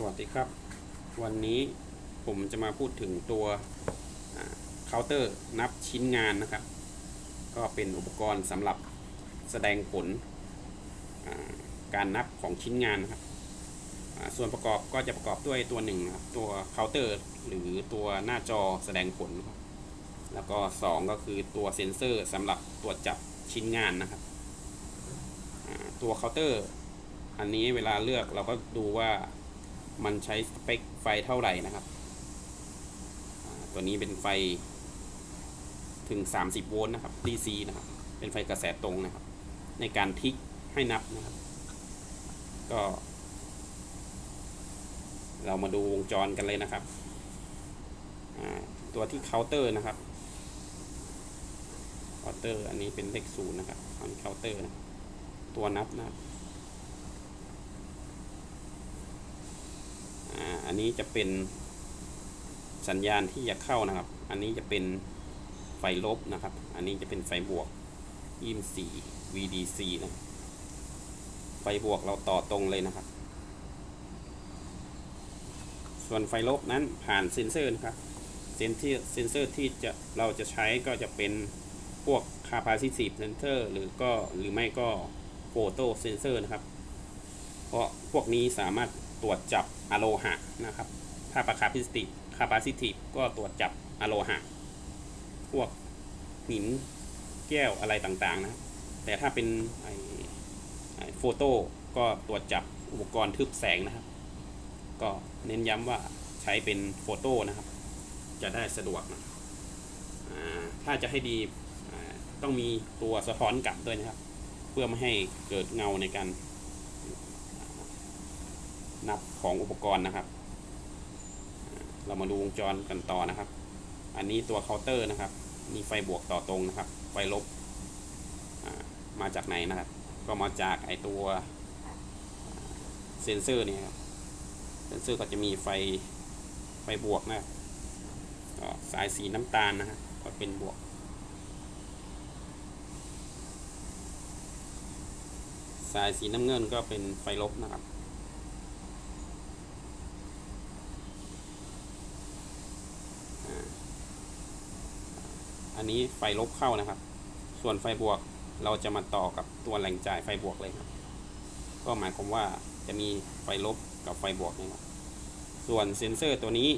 สวัสดีครับ วันนี้ผมจะมาพูดถึงตัวเคาน์เตอร์นับชิ้นงานนะครับ ก็เป็นอุปกรณ์สำหรับแสดงผลการนับของชิ้นงานนะครับส่วนประกอบก็จะประกอบด้วยตัวหนึ่งครับตัวเคาน์เตอร์หรือตัวหน้าจอแสดงผลครับแล้วก็สองก็คือตัวเซ็นเซอร์สำหรับตรวจจับชิ้นงานนะครับตัวเคาน์เตอร์ อันนี้เวลาเลือกเราก็ดูว่า มันใช้สเปคไฟเท่าไหร่นะครับ ตัวนี้เป็นไฟถึง 30 โวลต์นะครับ DC นะครับ เป็นไฟกระแสตรงนะครับ ในการทิกให้นับนะครับ ก็ เรามาดูวงจรกันเลยนะครับ ตัวที่เคาน์เตอร์นะครับเคาน์เตอร์อันนี้เป็นเลขศูนย์นะครับอันเคาน์เตอร์ ตัวนับนะครับ อันนี้จะเป็นสัญญาณที่จะเข้านะครับ อันนี้จะเป็นไฟลบนะครับ อันนี้จะเป็นไฟบวก24 VDC นะไฟบวกเราต่อตรงเลยนะครับ ส่วนไฟลบนั้นผ่านเซ็นเซอร์นะครับ เซนที่เซ็นเซอร์ที่จะเราจะใช้ก็จะเป็นพวก capacitive sensor หรือก็หรือไม่ก็ photo sensor นะครับ เพราะพวกนี้สามารถ ตรวจจับอะโลหะนะครับ ถ้าปาคาพิสติคาปาซิทีฟก็ตรวจจับอะโลหะ พวกหินแก้วอะไรต่างๆนะ แต่ถ้าเป็นไอโฟโต้ก็ตรวจจับอุปกรณ์ทึบแสงนะครับ ก็เน้นย้ำว่าใช้เป็นโฟโต้นะครับ จะได้สะดวกนะถ้าจะให้ดีต้องมีตัวสะท้อนกลับด้วยนะครับ เพื่อไม่ให้เกิดเงาในการ นับของอุปกรณ์นะครับ เรามาดูวงจรกันต่อนะครับ อันนี้ตัวเคาน์เตอร์นะครับ มีไฟบวกต่อตรงนะครับ ไฟลบมาจากไหนนะครับ ก็มาจากไอตัวเซนเซอร์นี่ครับ เซนเซอร์ก็จะมีไฟไฟบวกนะครับก็สายสีน้ำตาลนะฮะก็เป็นบวกสายสีน้ำเงินก็เป็นไฟลบนะครับ อันนี้ไฟลบเข้านะครับ ส่วนไฟบวกเราจะมาต่อกับตัวแหล่งจ่ายไฟบวกเลยครับ ก็หมายความว่าจะมีไฟลบกับไฟบวกนะครับ ส่วนเซ็นเซอร์ตัวนี้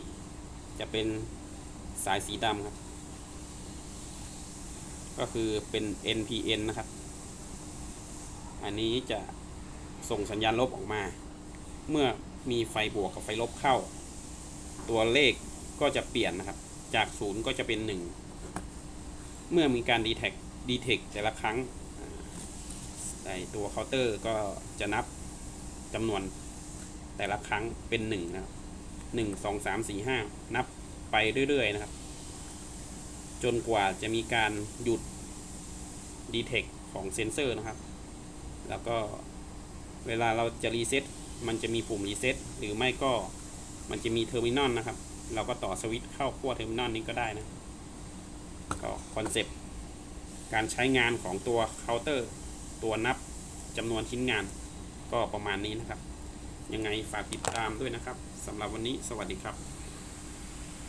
จะเป็นสายสีดำครับ ก็คือเป็น NPN นะครับ อันนี้จะส่งสัญญาณลบออกมา เมื่อมีไฟบวกกับไฟลบเข้า ตัวเลขก็จะเปลี่ยนนะครับ จากศูนย์ก็จะเป็นหนึ่ง เมื่อมีการดีเทคดีเทคแต่ละครั้งอ่าไอตัวเคาน์เตอร์ก็จะนับจำนวนแต่ละครั้งเป็นหนึ่งนะครับหนึ่งสองสามสี่ห้านับไปเรื่อย ๆ นะครับ จนกว่าจะมีการหยุดดีเทคของเซนเซอร์นะครับ แล้วก็เวลาเราจะรีเซ็ตมันจะมีปุ่มรีเซ็ตหรือไม่ก็มันจะมีเทอร์มินอลนะครับ เราก็ต่อสวิตช์เข้าขั้วเทอร์มินอลนี้ก็ได้นะ ก็คอนเซปต์การใช้งานของตัวเคาน์เตอร์ ตัวนับจำนวนชิ้นงานก็ประมาณนี้นะครับ ยังไงฝากติดตามด้วยนะครับสำหรับวันนี้สวัสดีครับ